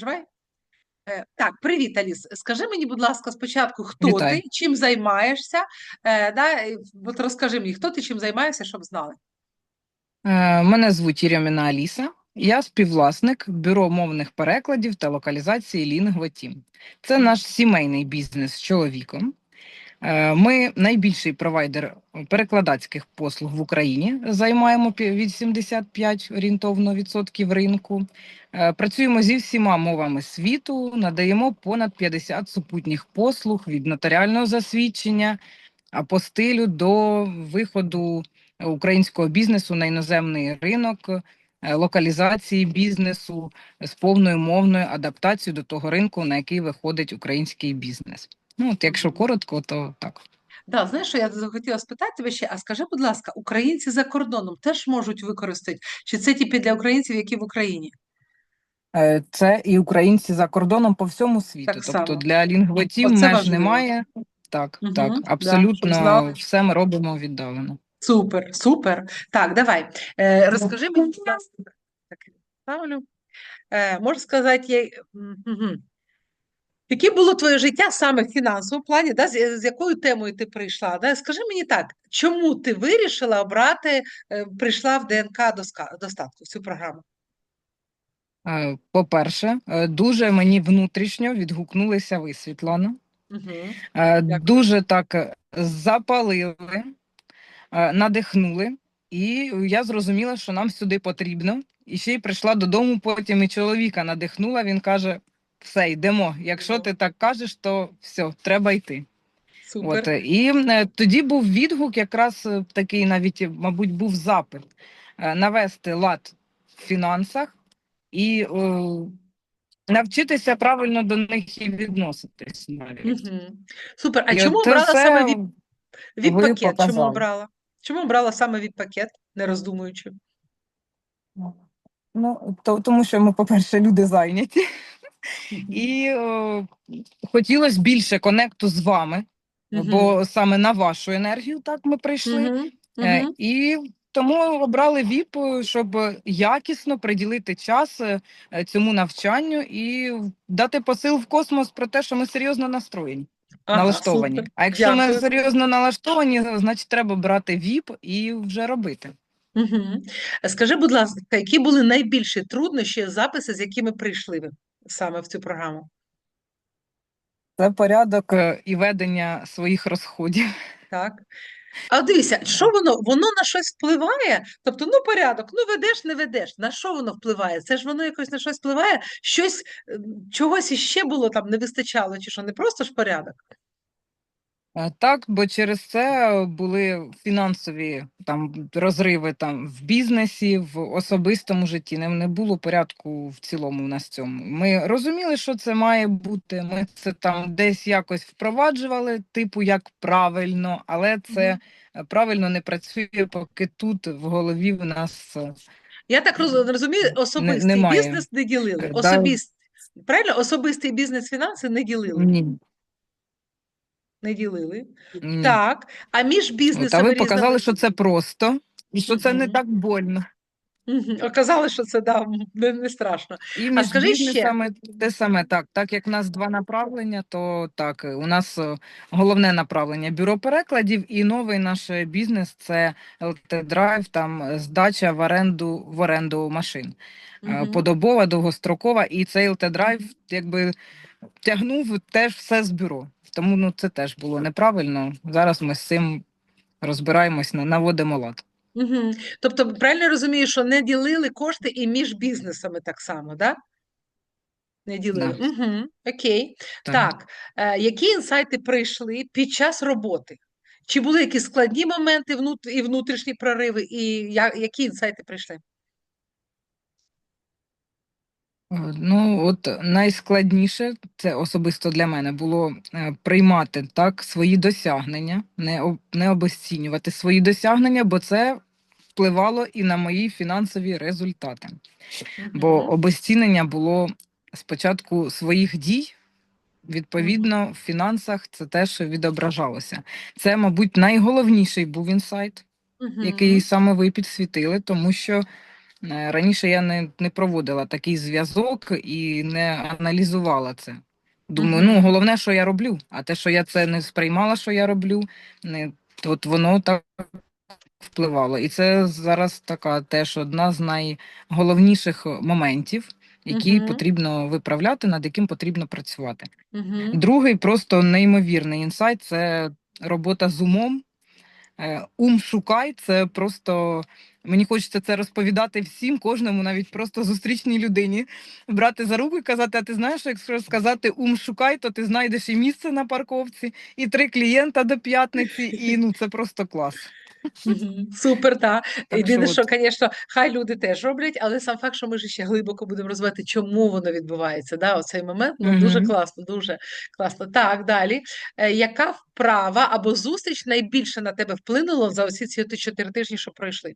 переживай. Е, Так, привіт, Аліс. Скажи мені, будь ласка, спочатку, хто Вітаю. ти, чим займаєшся? Е, да, і от розкажи мені, хто ти, чим займаєшся, щоб знали. Е, Мене звуть Єрьоміна Аліса. Я співвласник бюро мовних перекладів та локалізації Lingua Це наш сімейний бізнес з чоловіком. Е, Ми найбільший провайдер перекладацьких послуг в Україні. Займаємо від 75 орієнтовно відсотків ринку. Е, Працюємо зі всіма мовами світу, надаємо понад 50 супутніх послуг від нотаріального засвідчення, апостилю до виходу українського бізнесу на іноземний ринок, е, локалізації бізнесу з повною мовною адаптацією до того ринку, на який виходить український бізнес. Ну, от якщо коротко, то так. Да, знаєш, що я захотіла спитати тебе ще, а скажи, будь ласка, українці за кордоном теж можуть використати? Чи це тільки для українців, які в Україні? Е, Це і українці за кордоном по всьому світу. Так тобто само. для лінгвотів Оце меж важливо. немає. Так, Мгм, так, да, щоб абсолютно знали. все ми робимо віддалено. Супер, супер. Так, давай. Е, розкажи мені, будь ласка, так, ставлю. Е, можеш сказати, я... Угу. Яке було твоє життя саме в фінансовому плані, да, з, з якою темою ти прийшла? Да? Скажи мені так, чому ти вирішила обрати, е, прийшла в ДНК достатку цю програму? Е, По-перше, е, дуже мені внутрішньо відгукнулися ви, Світлана. Угу. Е, Дуже так е, запалили, е, надихнули, і я зрозуміла, що нам сюди потрібно. І ще й прийшла додому, потім і чоловіка надихнула. Він каже: все, йдемо. Якщо ти так кажеш, то все, треба йти. Супер. От, і е, тоді був відгук, якраз е, такий навіть, е, мабуть, був запит е, навести лад в фінансах і е, навчитися правильно до них і відноситись навіть. Угу. Супер. А І чому обрала все саме віп, ви віп-пакет? Чому обрала? Чому обрала саме віп-пакет, не роздумуючи? Ну, то, тому що ми, по-перше, люди зайняті, і е, хотілося більше конекту з вами, бо саме на вашу енергію так ми прийшли. Угу. Е, Угу. І тому обрали ВІП, щоб якісно приділити час е, цьому навчанню і дати посил в космос про те, що ми серйозно настроєні, налаштовані. супер. А якщо ми серйозно налаштовані, значить треба брати ВІП і вже робити. Угу. Скажи, будь ласка, які були найбільші труднощі, записи, з якими прийшли ви саме в цю програму? Це порядок е, і ведення своїх розходів. Так. А дивися, що воно? Воно на щось впливає? Тобто, ну, порядок, ну ведеш, не ведеш. На що воно впливає? Це ж воно якось на щось впливає, щось, чогось іще було там, не вистачало, чи що, не просто ж порядок? Е, Так, бо через це були фінансові там розриви там в бізнесі, в особистому житті. Не, не було порядку в цілому в нас в цьому. Ми розуміли, що це має бути. Ми це там десь якось впроваджували, типу як правильно, але це е, правильно не працює, поки тут в голові в нас е, Я так роз- розумію, особистий немає. бізнес не ділили. Е, да. Правильно? Особистий бізнес фінанси не ділили. ні. Не ділили. ні. Так. А між От, а бізнесами ви показали, різними... що це просто і що це не так больно. Оказали, що це да, не, не страшно. І між скажи ще. те саме так. Так як в нас два направлення, то так у нас е, головне направлення бюро перекладів, і новий наш бізнес це LT Drive, там е, здача в оренду в оренду машин. Мгм. Подобова, довгострокова, і цей LT Drive якби тягнув теж все з бюро. Тому ну це теж було неправильно. Зараз ми з цим розбираємось, на- наводимо лад. Угу. Тобто, правильно розумію, що не ділили кошти і між бізнесами так само, да? Не ділили. Да. Угу. Окей. Так. Так. Е, які інсайти прийшли під час роботи? Чи були якісь складні моменти і внутрішні прориви, і які інсайти прийшли? Е, Ну, от найскладніше, це особисто для мене, було е, приймати так свої досягнення, не, не обесцінювати свої досягнення, бо це впливало і на мої фінансові результати. Бо обесцінення було спочатку своїх дій, відповідно, в фінансах це теж відображалося. Це, мабуть, найголовніший був інсайт, який саме ви підсвітили, тому що Е, Раніше я не, не проводила такий зв'язок і не аналізувала це. Думаю, ну головне, що я роблю, а те, що я це не сприймала, що я роблю, не, от воно так впливало. І це зараз така теж одна з найголовніших моментів, які Мгм. потрібно виправляти, над яким потрібно працювати. Мгм. Другий просто неймовірний інсайт це робота з умом. Е, Ум шукай, це просто мені хочеться це розповідати всім, кожному, навіть просто зустрічній людині, брати за руку і казати: а ти знаєш, якщо сказати ум шукай, то ти знайдеш і місце на парковці, і три клієнта до п'ятниці, і ну це просто клас. Супер. Так Єдине, що звісно, хай люди теж роблять, але сам факт, що ми ж ще глибоко будемо розвивати, чому воно відбувається. Да? Оцей момент ну, дуже класно, дуже класно. Так, далі. Е, Яка вправа або зустріч найбільше на тебе вплинула за оці ці чотири тижні, що пройшли?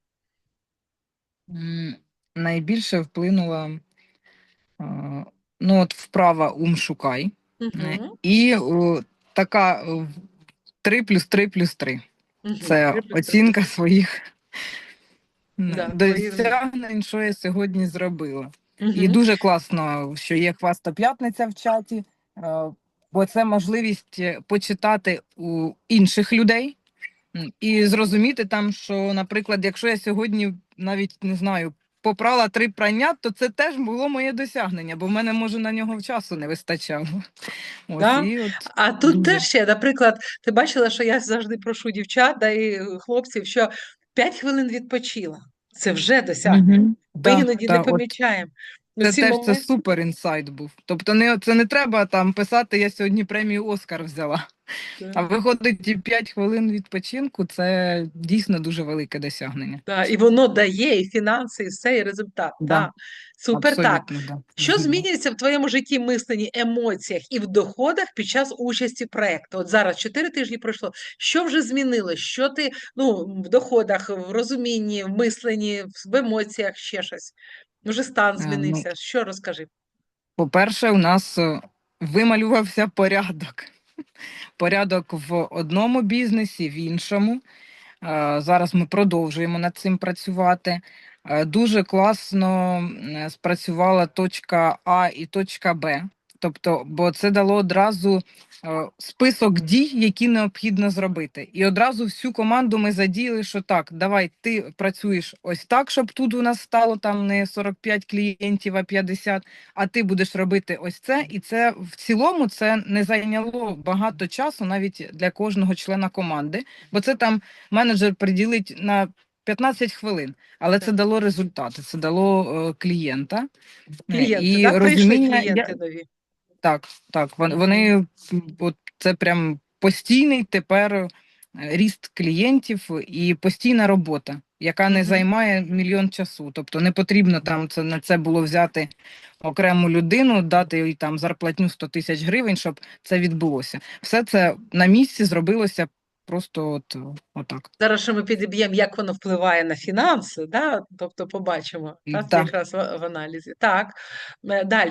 Найбільше вплинула е, ну, от вправа ум шукай. Е, Угу. І о, така 3 плюс 3 плюс 3. Угу. Це оцінка своїх Да, досягнень, що я сьогодні зробила. І Угу. дуже класно, що є хвастоп'ятниця в чаті, е, бо це можливість е, почитати у інших людей і зрозуміти там, що, наприклад, якщо я сьогодні навіть не знаю. Попрала три прання, то це теж було моє досягнення, бо в мене може на нього часу не вистачало. Ось, Да? і от А тут теж ще, наприклад, ти бачила, що я завжди прошу дівчат да, і хлопців, що 5 хвилин відпочила. Це вже досягнення. Мгм. Ми Да, іноді да, не от помічаємо. Це теж це супер інсайт був. Тобто не це не треба там писати, я сьогодні премію Оскар взяла. А виходить, і 5 хвилин відпочинку це дійсно дуже велике досягнення. Да, і воно дає і фінанси, і все, і результат. Да, Да. Супер так. Да. Що змінюється в твоєму житті, мисленні, емоціях і в доходах під час участі в проєкту? От зараз 4 тижні пройшло. Що вже змінилось? Що ти ну, в доходах, в розумінні, в мисленні, в емоціях, ще щось? Може, стан Е, ну, змінився? Що розкажи? По-перше, у нас е, вималювався порядок. Порядок в одному бізнесі, в іншому. Е, Зараз ми продовжуємо над цим працювати. Е, Дуже класно спрацювала точка А і точка Б. Тобто, бо це дало одразу е, список дій, які необхідно зробити. І одразу всю команду ми задіяли, що так, давай ти працюєш ось так, щоб тут у нас стало там не 45 клієнтів, а 50, а ти будеш робити ось це. І це в цілому це не зайняло багато часу навіть для кожного члена команди, бо це там менеджер приділить на 15 хвилин, але це дало результати, це дало е, клієнта. Клієнти, і да? Розуміння, клієнти нові. Так, так. Вони, вони от це прям постійний тепер е, ріст клієнтів і постійна робота, яка не займає мільйон часу. Тобто не потрібно там це на це було взяти окрему людину, дати їй там зарплатню 100 тисяч гривень, щоб це відбулося. Все це на місці зробилося просто от отак. Зараз ще ми підіб'ємо, як воно впливає на фінанси, да? тобто побачимо та? так. якраз в, в аналізі. Так, далі.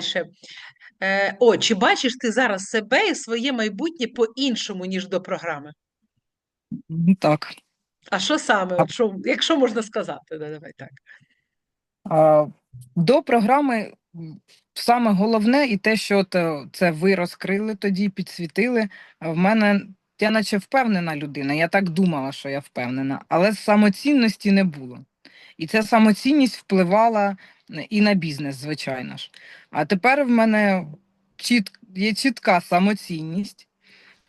Е, о, чи бачиш ти зараз себе і своє майбутнє по-іншому, ніж до програми? Ну, Так. А що саме, що, якщо можна сказати, да, давай так. А, До програми саме головне і те, що е, це ви розкрили тоді, підсвітили. В мене я наче впевнена людина. Я так думала, що я впевнена, але самоцінності не було. І ця самоцінність впливала е, і на бізнес, звичайно ж. А тепер в мене чіт, є чітка самоцінність.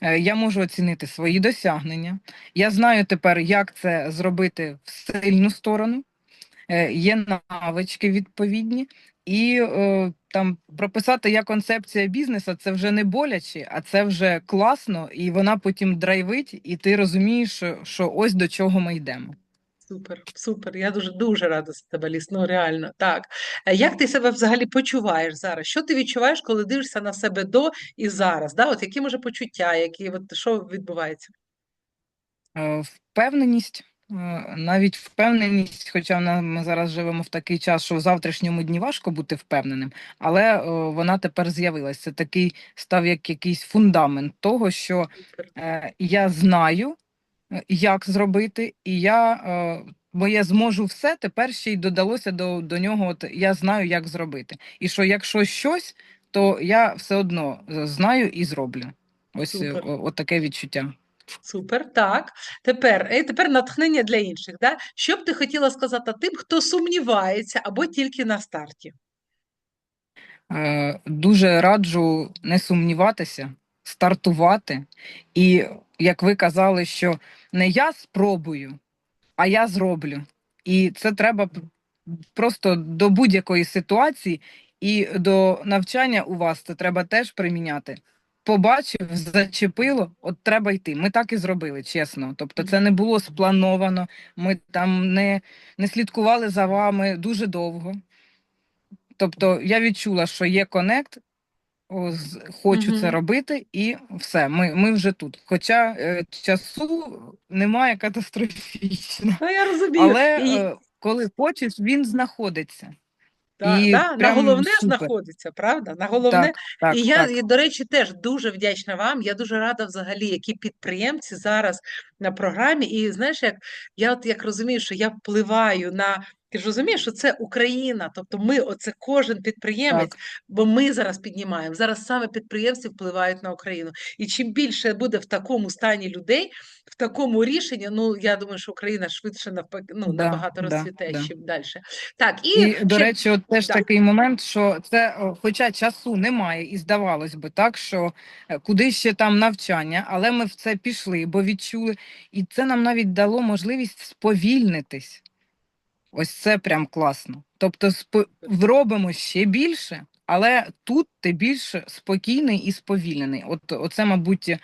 Е, Я можу оцінити свої досягнення. Я знаю тепер, як це зробити в сильну сторону е, є навички відповідні, і е, там прописати як концепція бізнесу це вже не боляче, а це вже класно, і вона потім драйвить, і ти розумієш, що ось до чого ми йдемо. Супер, супер. Я дуже дуже рада за тебе, Ліс. Ну реально. Так. Е, Як ти себе взагалі почуваєш зараз? Що ти відчуваєш, коли дивишся на себе до і зараз? Да? От які може почуття, які от що відбувається? Е, Впевненість, е, навіть впевненість, хоча ми зараз живемо в такий час, що в завтрашньому дні важко бути впевненим, але вона тепер з'явилася. Це такий став як якийсь фундамент того, що я знаю, як зробити, і я е, бо я зможу все, тепер ще й додалося до, до нього, от я знаю, як зробити. І що якщо щось, то я все одно е, знаю і зроблю. Ось е, Супер. от таке відчуття. Супер, так. Тепер, і тепер натхнення для інших. Да? Що б ти хотіла сказати тим, хто сумнівається або тільки на старті? Е, Дуже раджу не сумніватися, стартувати. І як ви казали, що не я спробую, а я зроблю. І це треба просто до будь-якої ситуації і до навчання у вас це треба теж приміняти. Побачив, зачепило, от треба йти. Ми так і зробили, чесно. Тобто, це не було сплановано. Ми там не, не слідкували за вами дуже довго. Тобто, я відчула, що є конект, о, з- хочу це Мгм. робити, і все. Ми, ми вже тут. Хоча е, часу немає катастрофічно. Ну, я розумію. Але І, е, коли хочеш, він знаходиться. да, і да, на прям головне супер. знаходиться, правда? На головне. Так, так, І я, так. і, до речі, теж дуже вдячна вам. Я дуже рада взагалі, які підприємці зараз на програмі. І знаєш, як я от як розумію, що я впливаю на. Ти ж розумієш, що це Україна, тобто ми, оце кожен підприємець, Так. бо ми зараз піднімаємо. Зараз саме підприємці впливають на Україну. І чим більше буде в такому стані людей, в такому рішенні, ну я думаю, що Україна швидше навпаки, ну Да, набагато да, розцвіте да. чим далі. Так, і, І, до речі, от теж да. такий момент, що це, хоча часу немає, і здавалось би, так, що е, куди ще там навчання, але ми в це пішли, бо відчули, і це нам навіть дало можливість сповільнитись. Ось це прям класно. Тобто, робимо ще більше, але тут ти більш спокійний і сповільнений. От оце, мабуть,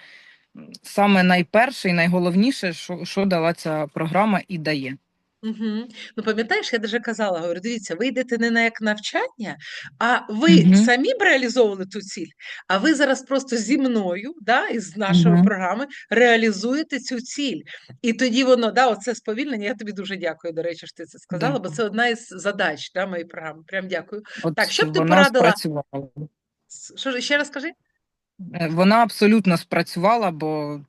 саме найперше і найголовніше, що, що дала ця програма і дає. Угу. Ну, пам'ятаєш, я даже казала, говорю, дивіться, ви йдете не на як навчання, а ви Мгм. самі б реалізовували ту ціль, а ви зараз просто зі мною, да, із нашої Мгм. програми реалізуєте цю ціль. І тоді воно, да, оце сповільнення, я тобі дуже дякую, до речі, що ти це сказала, бо це одна із задач да, моєї програми. Прям дякую. От Так, що б ти порадила? спрацювала. Що, ж- ще раз скажи? Е, Вона абсолютно спрацювала, бо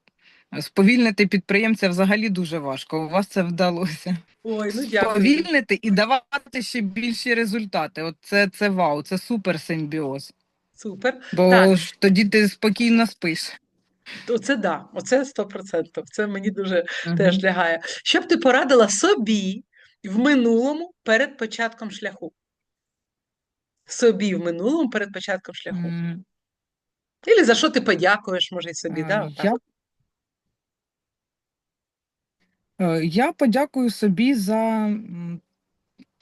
сповільнити підприємця взагалі дуже важко. У вас це вдалося. Ой, ну дякую. Сповільнити і давати ще більші результати. От це, це вау, це супер симбіоз. Супер. Бо Так. тоді ти спокійно спиш. Оце да, оце 100%. Це мені дуже Мгм. теж лягає. Що б ти порадила собі в минулому перед початком шляху? Собі в минулому перед початком шляху. М, Ілі за що ти подякуєш, може, і собі, е, да? отак. Я, е, я подякую собі за,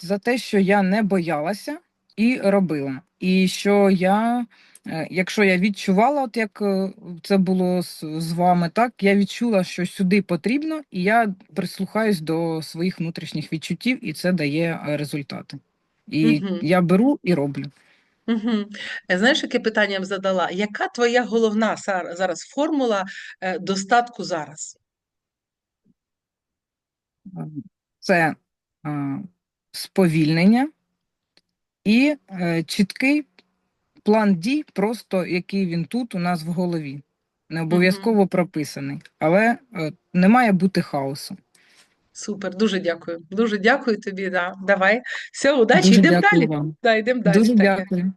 за те, що я не боялася і робила. І що я, е, якщо я відчувала, от як е, це було з, з вами, так я відчула, що сюди потрібно, і я прислухаюсь до своїх внутрішніх відчуттів, і це дає е, результати. І Мгм. я беру і роблю. Угу. Знаєш, яке питання я б задала? Яка твоя головна зараз формула е, достатку зараз? Е, Це е, сповільнення і е, чіткий план дій, просто який він тут у нас в голові. Не обов'язково прописаний, але не має бути хаосу. Супер, дуже дякую. Дуже дякую тобі. Да. Давай. Все, удачі, йдемо далі. вам. Да, йдемо далі. Дуже Так, дякую.